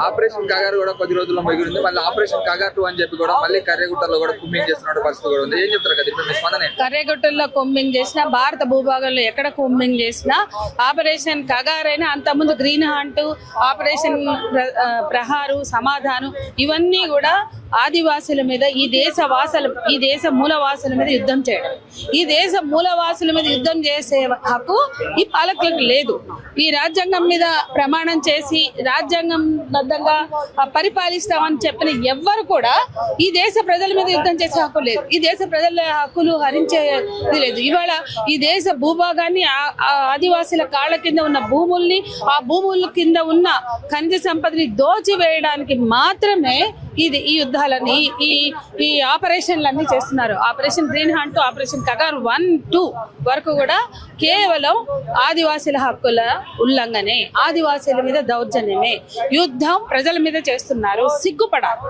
Operation కాగారు కూడా కొద్ది రోజుల్లో మిగిలింది మళ్ళీ ఆపరేషన్ కాగారు టూ అని చెప్పి కూడా మళ్ళీ కర్రేగుట్టలో కూడా కుమ్మింగ్ చేస్తున్న పరిస్థితి కూడా ఉంది. ఏం చెప్తారు కదా ఇప్పుడు మీ స్పందన కొమ్మింగ్ చేసినా భారత భూభాగంలో ఎక్కడ కొమ్మింగ్ చేసినా ఆపరేషన్ కగారైనా అంతకుముందు గ్రీన్ హంట్ ఆపరేషన్ ప్ర- ప్రహారు సమాధానం ఇవన్నీ కూడా ఆదివాసుల మీద ఈ దేశ వాసుల ఈ దేశ మూలవాసుల మీద యుద్ధం చేయడం. ఈ దేశ మూలవాసుల మీద యుద్ధం చేసే హక్కు ఈ పాలకులకు లేదు. ఈ రాజ్యాంగం మీద ప్రమాణం చేసి రాజ్యాంగం బద్ధంగా పరిపాలిస్తామని చెప్పిన ఎవ్వరు కూడా ఈ దేశ ప్రజల మీద యుద్ధం చేసే హక్కు లేదు. ఈ దేశ ప్రజల హక్కులు హరించేది లేదు. ఇవాళ ఈ దేశ భూభాగాన్ని ఆదివాసీల ఆ ఆదివాసుల కాళ్ళ కింద ఉన్న భూముల్ని ఆ భూముల కింద ఉన్న ఖనిజ సంపదని దోచి వేయడానికి మాత్రమే ఇది ఈ యుద్ధాలని ఈ ఈ ఆపరేషన్లన్నీ చేస్తున్నారు. Operation green hunt operation Kagar one two వరకు కూడా కేవలం ఆదివాసీల హక్కుల ఉల్లంఘనే ఆదివాసుల మీద దౌర్జన్యమే యుద్ధం ప్రజల మీద చేస్తున్నారు. సిగ్గుపడాలి.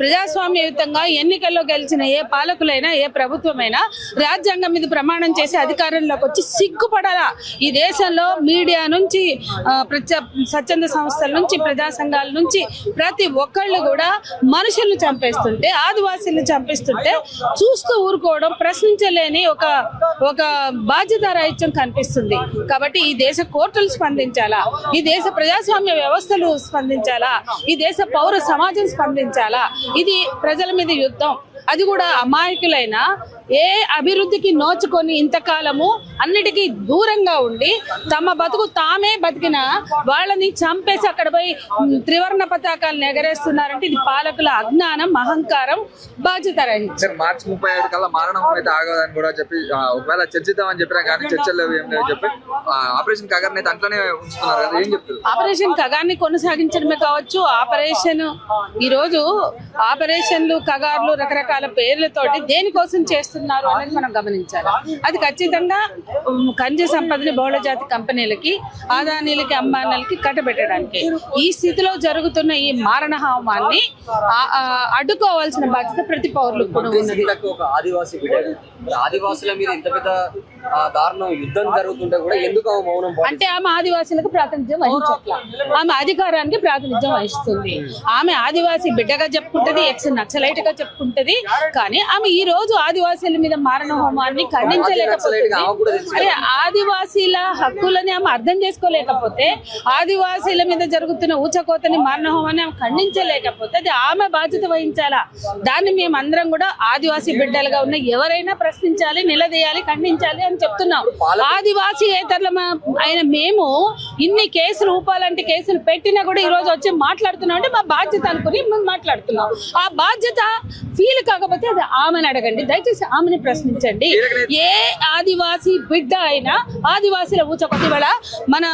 ప్రజాస్వామ్యయుతంగా ఎన్నికల్లో గెలిచిన ఏ పాలకులైనా ఏ ప్రభుత్వమైనా రాజ్యాంగం మీద ప్రమాణం చేసి అధికారంలోకి వచ్చి సిగ్గుపడాలా? ఈ దేశంలో మీడియా నుంచి ఆ, ప్రజా స్వచ్ఛంద సంస్థల నుంచి ప్రజా సంఘాల నుంచి ప్రతి ఒక్కళ్ళు కూడా మనుషులను చంపేస్తుంటే ఆదివాసీలను చంపేస్తుంటే చూస్తూ ఊరుకోవడం ప్రశ్నించలేని ఒక ఒక బాధ్యత రాహిత్యం కనిపిస్తుంది. కాబట్టి ఈ దేశ కోర్టులు స్పందించాలా? ఈ దేశ ప్రజాస్వామ్య వ్యవస్థలు స్పందించాలా? ఈ దేశ పౌర సమాజం స్పందించాలా? ఇది ప్రజల మీద యుద్ధం. అది కూడా అమాయకులైన ఏ అభివృద్ధికి నోచుకొని ఇంతకాలము అన్నిటికీ దూరంగా ఉండి తమ బతుకు తామే బతికిన వాళ్ళని చంపేసి అక్కడ పోయి త్రివర్ణ పతాకాలను ఎగరేస్తున్నారంటే ఇది పాలకుల అజ్ఞానం అహంకారం బాధ్యత మార్చి ముప్పై ఐదు కల్లా మారణం అయితే ఆగదని కూడా చెప్పి ఒకవేళ చర్చిద్దామని చెప్పినా కానీ చర్చలు లేవు ఏం లేవు చెప్పి ఆపరేషన్ కాగారిని అయితే అట్లనే ఉంచుతున్నారు కదా ఏం చెప్తారు ఆపరేషన్ కగాన్ని కొనసాగించడమే కావచ్చు ఆపరేషన్ ఈ రోజు ఆపరేషన్లు కగార్లు రకరకాల పేర్లతోటి దేనికోసం చేస్తున్నారు అనేది మనం గమనించాలి. అది ఖచ్చితంగా ఖనిజ సంపదని బహుళజాతి కంపెనీలకి ఆదానీలకి అంబానీలకి కట్టబెట్టడానికి. ఈ స్థితిలో జరుగుతున్న ఈ మారణ హోమాన్ని అడ్డుకోవాల్సిన బాధ్యత ప్రతి పౌరులకు కూడా ఉన్నది. సీతకు ఒక ఆదివాసి బిడ్డ. మరి ఆదివాసుల మీద ఇంత పెద్ద ఆ, దారుణం యుద్ధం జరుగుతుంటే కూడా ఎందుకు ఆమె మౌనం పాటిస్తుంది? అంటే ఆమె ఆదివాసీలకు ప్రాతినిధ్యం వహించట్ల. ఆమె అధికారానికి ప్రాతినిధ్యం వహిస్తుంది. ఆమె ఆదివాసీ బిడ్డగా చెప్పుకుంటది ఎక్స్ నక్సలైట్గా చెప్పుకుంటది కానీ ఆమె ఈ రోజు ఆదివాసీల మీద మారణ హోమాన్ని ఖండించలేకపోతుంది. ఆదివాసీల హక్కులని ఆమె అర్థం చేసుకోలేకపోతే ఆదివాసీల మీద జరుగుతున్న ఊచకోతని మారణ హోమాన్ని ఆమె ఖండించలేకపోతే అది ఆమె బాధ్యత వహించాలా? దాన్ని మేము అందరం కూడా ఆదివాసీ బిడ్డలుగా ఉన్న ఎవరైనా ప్రశ్నించాలి నిలదీయాలి ఖండించాలి అని చెప్తున్నాం. ఆదివాసీ ఏతరుల అయిన మేము ఇన్ని కేసులు ఊపాలంటే కేసులు పెట్టినా కూడా ఈ రోజు వచ్చి మాట్లాడుతున్నాం అంటే మా బాధ్యత అనుకుని మాట్లాడుతున్నాం. ఆ బాధ్యత ఫీల్ కాకపోతే అది ఆమెను అడగండి. దయచేసి ఆమెని ప్రశ్నించండి. ఏ ఆదివాసీ బిడ్డ అయినా ఆదివాసీల ఊచకొత్తి వేళ మన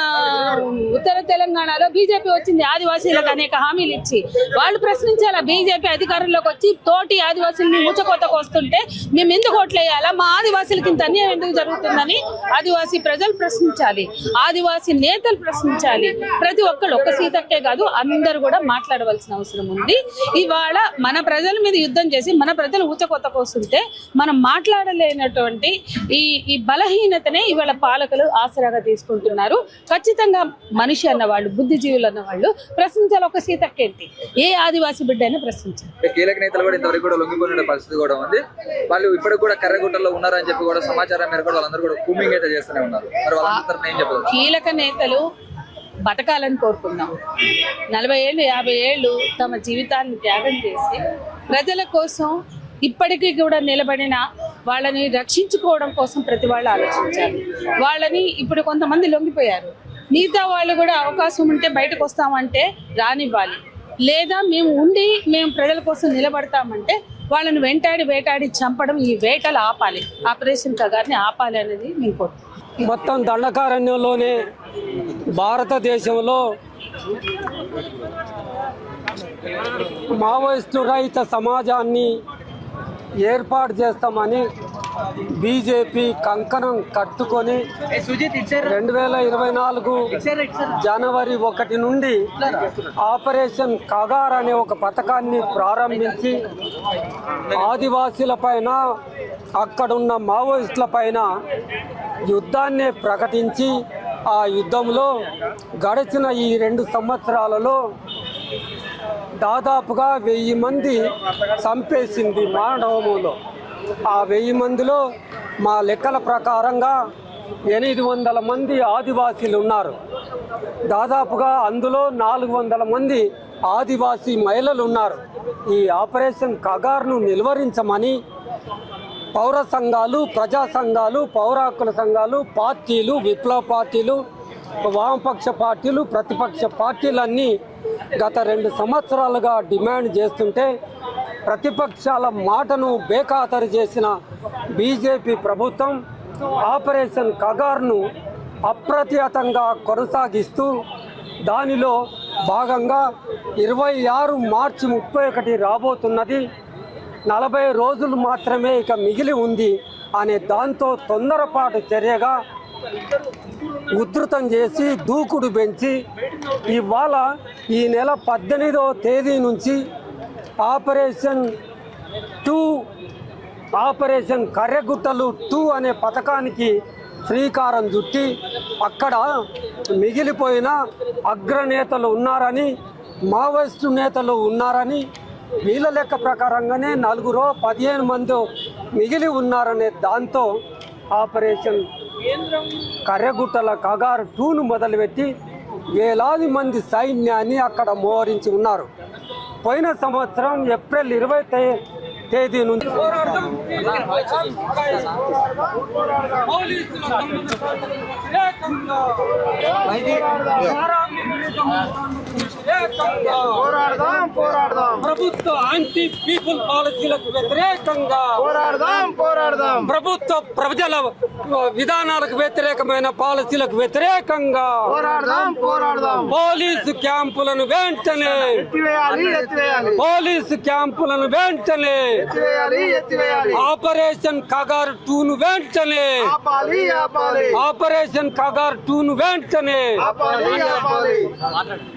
ఉత్తర తెలంగాణలో బీజేపీ వచ్చింది ఆదివాసీలకు అనేక హామీలు ఇచ్చి వాళ్ళు ప్రశ్నించాలా? బీజేపీ అధికారంలోకి వచ్చి తోటి ఆదివాసీలని ఊచకోతకు వస్తుంటే మేము ఎందుకు ఓట్లేయాలా? మా ఆదివాసీలకి ఇంత అన్యాయం ఎందుకు జరుగుతుందని ఆదివాసీ ప్రజలు ప్రశ్నించాలి. ఆదివాసీ నేతలు ప్రశ్నించాలి. ప్రతి ఒక్కళ్ళు ఒక్క సీతక్కే కాదు అందరూ కూడా మాట్లాడవలసిన అవసరం ఉంది. ఇవాళ మన ప్రజల మీద యుద్ధం చేసి మన ప్రజలు ఊచకొత్తకు వస్తుంటే మనం మాట్లాడలేనటువంటి ఈ ఈ బలహీనతనే ఇవాళ పాలకులు ఆసరాగా తీసుకుంటున్నారు. ఖచ్చితంగా మనిషి అన్నవాళ్ళు బుద్ధిజీవులు అన్నవాళ్ళు ప్రశ్నించాలి ఒక సీతక్కేంటి? ఏ ఆదివాసీ బిడ్డ అయినా ప్రశ్నించాలి కీలక నేతలు కూడా ఇంతవరకు కూడా లొంగిపోయిన పరిస్థితి కూడా ఉంది. వాళ్ళు ఇప్పటికి కూడా కర్రగుట్టలో ఉన్నారని చెప్పి కూడా సమాచారం మేరకు కూడా వాళ్ళందరూ కూడా కూమింగ్ అయితే చేస్తూనే ఉన్నారు. మరి వాళ్ళందరూ ఏం చెప్పదు కీలక నేతలు బతకాలని కోరుకుందాం. నలభై ఏళ్ళు యాభై ఏళ్ళు తమ జీవితాన్ని త్యాగం చేసి ప్రజల కోసం ఇప్పటికీ కూడా నిలబడిన వాళ్ళని రక్షించుకోవడం కోసం ప్రతి వాళ్ళు ఆలోచించాలి వాళ్ళని ఇప్పుడు కొంతమంది లొంగిపోయారు. మిగతా వాళ్ళు కూడా అవకాశం ఉంటే బయటకు వస్తామంటే రానివ్వాలి. లేదా మేము ఉండి మేము ప్రజల కోసం నిలబడతామంటే వాళ్ళని వెంటాడి వేటాడి చంపడం ఈ వేటలు ఆపాలి. ఆపరేషన్ కగారిని ఆపాలి అనేది మేము కోరుతున్నాం మొత్తం దండకారణ్యంలోనే భారతదేశంలో మావోయిస్టు రహిత సమాజాన్ని ఏర్పాటు చేస్తామని బీజేపీ కంకణం కట్టుకొని రెండు వేల ఇరవై నాలుగు జనవరి ఒకటి నుండి ఆపరేషన్ కగార్ అనే ఒక పథకాన్ని ప్రారంభించి ఆదివాసీల పైన అక్కడున్న మావోయిస్టుల పైన యుద్ధాన్నే ప్రకటించి ఆ యుద్ధంలో గడిచిన ఈ రెండు సంవత్సరాలలో దాదాపుగా వెయ్యి మంది చంపేసింది మానవములో. ఆ వెయ్యి మందిలో మా లెక్కల ప్రకారంగా ఎనిమిది వందల మంది ఆదివాసీలు ఉన్నారు. దాదాపుగా అందులో నాలుగు వందల మంది ఆదివాసీ మహిళలు ఉన్నారు. ఈ ఆపరేషన్ కగార్ను నిలువరించమని పౌర సంఘాలు ప్రజా సంఘాలు పౌరాకుల సంఘాలు పార్టీలు విప్లవ పార్టీలు వామపక్ష పార్టీలు ప్రతిపక్ష పార్టీలన్నీ గత రెండు సంవత్సరాలుగా డిమాండ్ చేస్తుంటే ప్రతిపక్షాల మాటను బేఖాతరు చేసిన బీజేపీ ప్రభుత్వం ఆపరేషన్ కగార్ను అప్రతిహతంగా కొనసాగిస్తూ దానిలో భాగంగా ఇరవై ఆరు మార్చి ముప్పై ఒకటి రాబోతున్నది. నలభై రోజులు మాత్రమే ఇక మిగిలి ఉంది అనే దాంతో తొందరపాటు చర్యగా ఉధృతం చేసి దూకుడు పెంచి ఇవాళ ఈ నెల పద్దెనిమిదవ తేదీ నుంచి ఆపరేషన్ టూ ఆపరేషన్ కర్రెగుట్టలు టూ అనే పథకానికి శ్రీకారం చుట్టి అక్కడ మిగిలిపోయిన అగ్రనేతలు ఉన్నారని మావోయిస్టు నేతలు ఉన్నారని వీళ్ళ లెక్క ప్రకారంగానే నలుగురో పదిహేను మంది మిగిలి ఉన్నారనే దాంతో ఆపరేషన్ కర్రెగుట్టల కగారు టూను మొదలుపెట్టి వేలాది మంది సైన్యాన్ని అక్కడ మోహరించి ఉన్నారు. పోయిన సంవత్సరం ఏప్రిల్ ఇరవై తే- తేదీ నుంచి పోరాడదాం. పోరాడదాం ప్రభుత్వ యాంటీ పీపుల్ పాలసీలకు వ్యతిరేకంగా. పోరాడదాం పోరాడదాం. ప్రభుత్వ ప్రజల విధానాలకు వ్యతిరేకమైన పాలసీలకు వ్యతిరేకంగా. పోరాడదాం పోరాడదాం. పోలీసు క్యాంపులను వెంటనే. పోలీసు క్యాంపులను వెంటనే. ఆపరేషన్ కగార్ టూను వెంటనే. ఆపరేషన్ కగార్ టూను వెంటనే. ఆపాలి ఆపాలి. మాట్లాడండి